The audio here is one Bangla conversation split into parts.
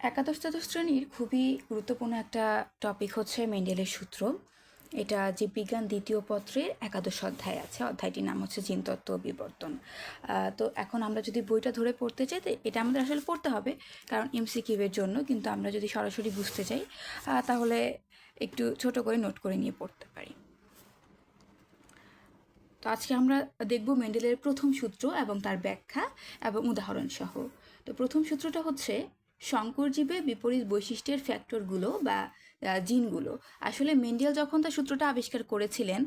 একাদশ, দ্বাদশ শ্রেণির খুবই গুরুত্বপূর্ণ একটা টপিক হচ্ছে মেন্ডেলের সূত্র। এটা জীববিজ্ঞান দ্বিতীয় পত্রের একাদশ অধ্যায় আছে, অধ্যায়টির নাম হচ্ছে জিনতত্ত্ব বিবর্তন। তো এখন আমরা যদি বইটা ধরে পড়তে চাই, তো এটা আমাদের আসলে পড়তে হবে, কারণ এমসিকিউয়ের জন্য, কিন্তু আমরা যদি সরাসরি বুঝতে চাই তাহলে একটু ছোট করে নোট করে নিয়ে পড়তে পারি। তো আজকে আমরা দেখব মেন্ডেলের প্রথম সূত্র এবং তার ব্যাখ্যা এবং উদাহরণ সহ তো প্রথম সূত্রটা হচ্ছে শঙ্করজীবে বিপরীত বৈশিষ্ট্যের ফ্যাক্টরগুলো বা জিনগুলো। আসলে মেন্ডেল যখন তার সূত্রটা আবিষ্কার করেছিলেন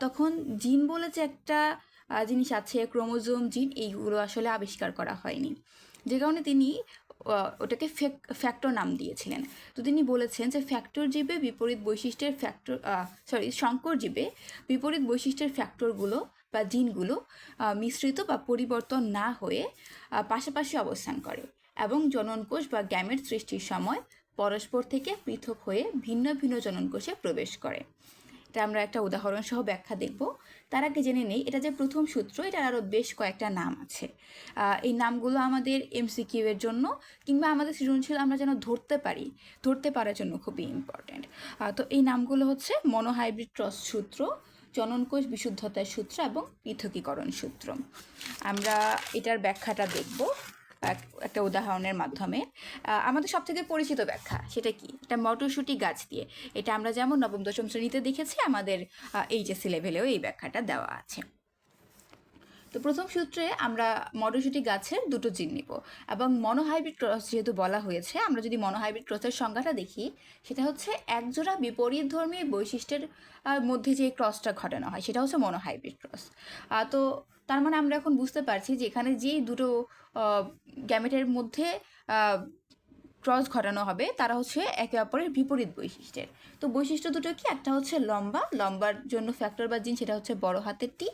তখন জিন বলে যে একটা জিনিস আছে, ক্রোমোজোম জিন, এইগুলো আসলে আবিষ্কার করা হয়নি। যে কারণে তিনি ওটাকে ফ্যাক্টর নাম দিয়েছিলেন। তো তিনি বলেছেন যে ফ্যাক্টর জীবে বিপরীত বৈশিষ্ট্যের ফ্যাক্টর সরি শঙ্কর জীবে বিপরীত বৈশিষ্ট্যের ফ্যাক্টরগুলো বা জিনগুলো মিশ্রিত বা পরিবর্তন না হয়ে পাশাপাশি অবস্থান করে। এবং জননকোষ বা গ্যামেট সৃষ্টির সময় পরস্পর থেকে পৃথক হয়ে ভিন্ন ভিন্ন জননকোষে প্রবেশ করে। এটা আমরা একটা উদাহরণ সহ ব্যাখ্যা দেখব। তার আগে জেনে নেই, এটা যে প্রথম সূত্র, এটার আরও বেশ কয়েকটা নাম আছে। এই নামগুলো আমাদের এমসিকিউ এর জন্য কিংবা আমাদের সৃজনশীল আমরা যেন ধরতে পারি, ধরতে পারার জন্য খুবই ইম্পর্ট্যান্ট তো এই নামগুলো হচ্ছে মনোহাইব্রিড ক্রস সূত্র, জননকোষ বিশুদ্ধতার সূত্র এবং পৃথকীকরণ সূত্র। আমরা এটার ব্যাখ্যাটা দেখব। একটা উদাহরণের মাধ্যমে আমাদের সব থেকে পরিচিত ব্যাখ্যা সেটা কি? এটা মটরশুঁটি গাছ দিয়ে। এটা আমরা যেমন নবম, দশম শ্রেণীতে দেখেছি, আমাদের এইচএসসি লেভেলেও এই ব্যাখ্যাটা দেওয়া আছে। তো প্রথম সূত্রে আমরা মটরশুঁটি গাছের দুটো জিন নিব এবং মনোহাইব্রিড ক্রস যেহেতু বলা হয়েছে, আমরা যদি মনোহাইব্রিড ক্রসের সংজ্ঞাটা দেখি, সেটা হচ্ছে একজোড়া বিপরীত ধর্মী বৈশিষ্ট্যের মধ্যে যে ক্রসটা ঘটানো হয়, সেটা হচ্ছে মনোহাইব্রিড ক্রস। তো তার মানে আমরা এখন বুঝতে পারছি যে এখানে যেই দুটো গ্যামেটের মধ্যে ক্রস ঘটানো হবে, তারা হচ্ছে একে অপরের বিপরীত বৈশিষ্ট্যের। তো বৈশিষ্ট্য দুটো কি? একটা হচ্ছে লম্বা, লম্বার জন্য ফ্যাক্টর বা জিন সেটা হচ্ছে বড় হাতের টি,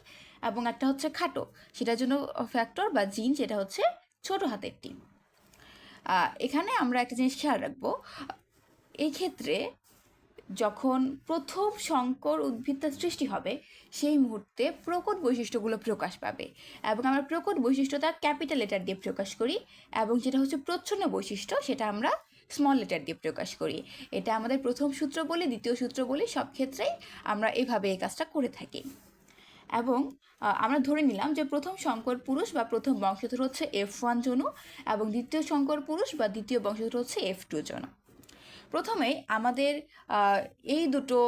এবং একটা হচ্ছে খাটো, সেটার জন্য ফ্যাক্টর বা জিন সেটা হচ্ছে ছোট হাতের টি। এখানে আমরা একটা জিনিস খেয়াল রাখব এই ক্ষেত্রে যখন প্রথম সংকর উদ্ভিদটা সৃষ্টি হবে, সেই মুহূর্তে প্রকট বৈশিষ্ট্যগুলো প্রকাশ পাবে। এবং আমরা প্রকট বৈশিষ্ট্যটা ক্যাপিটাল লেটার দিয়ে প্রকাশ করি এবং যেটা হচ্ছে প্রচ্ছন্ন বৈশিষ্ট্য, সেটা আমরা স্মল লেটার দিয়ে প্রকাশ করি। এটা আমাদের প্রথম সূত্র বলি, দ্বিতীয় সূত্র বলি সব ক্ষেত্রেই আমরা এভাবে এই কাজটা করে থাকি। এবং আমরা ধরে নিলাম যে প্রথম শঙ্কর পুরুষ বা প্রথম বংশধর হচ্ছে এফ ওয়ান জনু এবং দ্বিতীয় শঙ্কর পুরুষ বা দ্বিতীয় বংশধর হচ্ছে এফ টু জনু। প্রথমে আমাদের এই দুটো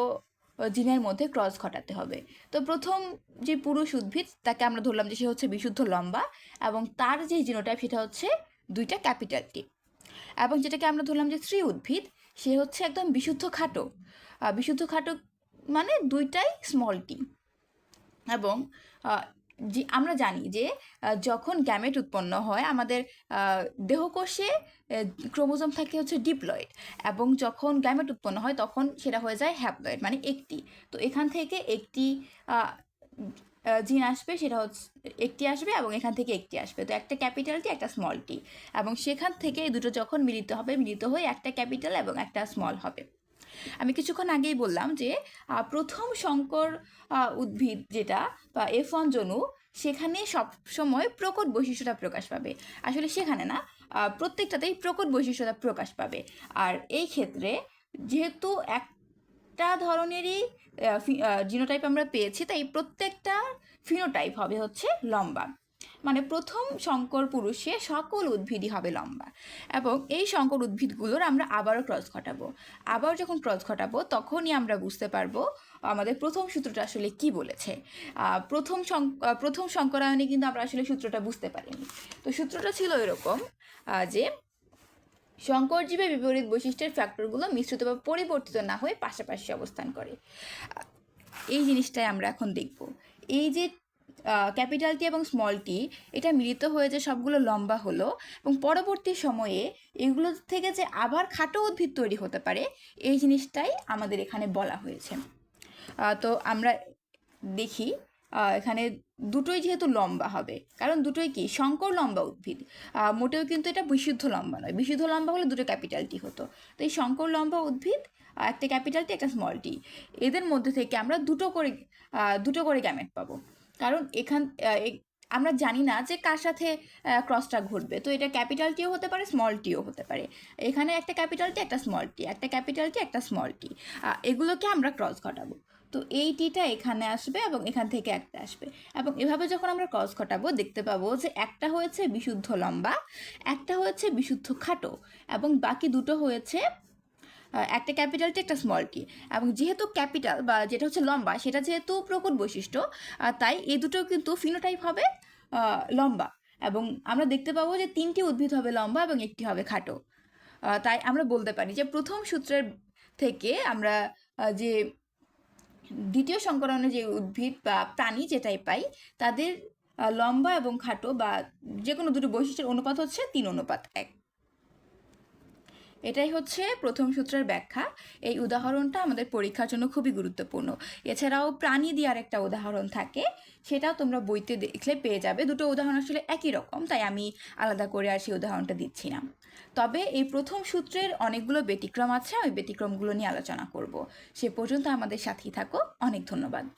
জিনের মধ্যে ক্রস ঘটাতে হবে। তো প্রথম যে পুরুষ উদ্ভিদ, তাকে আমরা ধরলাম যে সে হচ্ছে বিশুদ্ধ লম্বা এবং তার যে জিনোটাইপ, সেটা হচ্ছে দুইটা ক্যাপিটাল টি। এবং যেটাকে আমরা ধরলাম যে স্ত্রী উদ্ভিদ, সে হচ্ছে একদম বিশুদ্ধ খাটো। বিশুদ্ধ খাটো মানে দুইটাই স্মল টি। এবং আমরা জানি যে যখন গ্যামেট উৎপন্ন হয়, আমাদের দেহকোষে ক্রোমোজোম থাকে হচ্ছে ডিপ্লয়েড এবং যখন গ্যামেট উৎপন্ন হয়, তখন সেটা হয়ে যায় হ্যাপ্লয়েড মানে একটি। তো এখান থেকে একটি জিন আসবে, সেটা হচ্ছে, একটি আসবে এবং এখান থেকে একটি আসবে। তো একটা ক্যাপিটাল টি, একটা স্মল টি এবং সেখান থেকে দুটো যখন মিলিত হবে, মিলিত হয়ে একটা ক্যাপিটাল এবং একটা স্মল হবে। আমি কিছুক্ষণ আগেই বললাম যে প্রথম আহ, উদ্ভিদ যেটা বা এফ ওয়ান জনু সেখানে সব সময় প্রকট বৈশিষ্ট্যটা প্রকাশ পাবে। আসলে সেখানে না প্রত্যেকটাতেই প্রকট বৈশিষ্ট্যটা প্রকাশ পাবে। আর এই ক্ষেত্রে যেহেতু একটা ধরনেরই জিনোটাইপ আমরা পেয়েছি তাই প্রত্যেকটা ফিনোটাইপ হবে হচ্ছে লম্বা। মানে প্রথম শঙ্কর পুরুষে সকল উদ্ভিদই হবে লম্বা। এবং এই শঙ্কর উদ্ভিদগুলোর আমরা আবারও ক্রস ঘটাবো। আবার যখন ক্রস ঘটাবো, তখনই আমরা বুঝতে পারব, আমাদের প্রথম সূত্রটা আসলে কি বলেছে। প্রথম প্রথম শঙ্করায়নে কিন্তু আমরা আসলে সূত্রটা বুঝতে পারিনি। তো সূত্রটা ছিল এরকম যে শঙ্করজীবে বিপরীত বৈশিষ্ট্যের ফ্যাক্টরগুলো মিশ্রিত বা পরিবর্তিত না হয়ে পাশাপাশি অবস্থান করে। এই জিনিসটাই আমরা এখন দেখব। এই যে ক্যাপিটাল টি এবং স্মল টি এটা মিলিত হয়ে যে সবগুলো লম্বা হলো এবং পরবর্তী সময়ে এগুলো থেকে যে আবার খাটো উদ্ভিদ তৈরি হতে পারে, এই জিনিসটাই আমাদের এখানে বলা হয়েছে। তো আমরা দেখি এখানে দুটোই যেহেতু লম্বা হবে, কারণ দুটোই কি? শঙ্কর লম্বা উদ্ভিদ। মোটেও কিন্তু এটা বিশুদ্ধ লম্বা নয়। বিশুদ্ধ লম্বা হলে দুটো ক্যাপিটাল টি হতো। তো এই শঙ্কর লম্বা উদ্ভিদ একটা ক্যাপিটাল টি একটা স্মল টি এদের মধ্যে থেকে আমরা দুটো করে দুটো করে গ্যামেট পাবো। কারণ এখান আমরা জানি না যে কার সাথে ক্রসটা ঘটবে। তো এটা ক্যাপিটাল টিও হতে পারে স্মল টিও হতে পারে। এখানে একটা ক্যাপিটাল টি একটা স্মল টি একটা ক্যাপিটাল টি একটা স্মল টি এগুলোকে আমরা ক্রস ঘটাবো। তো এই টিটা এখানে আসবে এবং এখান থেকে একটা আসবে। এবং এভাবে যখন আমরা ক্রস ঘটাবো, দেখতে পাবো যে একটা হয়েছে বিশুদ্ধ লম্বা, একটা হয়েছে বিশুদ্ধ খাটো। এবং বাকি দুটো হয়েছে একটা ক্যাপিটাল টি একটা স্মল টি এবং যেহেতু ক্যাপিটাল বা যেটা হচ্ছে লম্বা, সেটা যেহেতু প্রকট বৈশিষ্ট্য তাই এই দুটো কিন্তু ফিনোটাইপ হবে লম্বা। এবং আমরা দেখতে পাবো যে তিনটি উদ্ভিদ হবে লম্বা এবং একটি হবে খাটো। তাই আমরা বলতে পারি যে প্রথম সূত্রের থেকে আমরা যে দ্বিতীয় সংকরণে যে উদ্ভিদ বা প্রাণী যেটাই পাই, তাদের লম্বা এবং খাটো বা যে কোনো দুটো বৈশিষ্ট্যের অনুপাত হচ্ছে তিন অনুপাত এক। এটাই হচ্ছে প্রথম সূত্রের ব্যাখ্যা। এই উদাহরণটা আমাদের পরীক্ষার জন্য খুবই গুরুত্বপূর্ণ। এছাড়াও প্রাণী দিয়ে আরেকটা উদাহরণ থাকে, সেটাও তোমরা বইতে দেখলে পেয়ে যাবে। দুটো উদাহরণ আসলে একই রকম, তাই আমি আলাদা করে আর সেই উদাহরণটা দিচ্ছি না। তবে এই প্রথম সূত্রের অনেকগুলো ব্যতিক্রম আছে ওই ব্যতিক্রমগুলো নিয়ে আলোচনা করব। সে পর্যন্ত আমাদের সাথেই থাকো। অনেক ধন্যবাদ।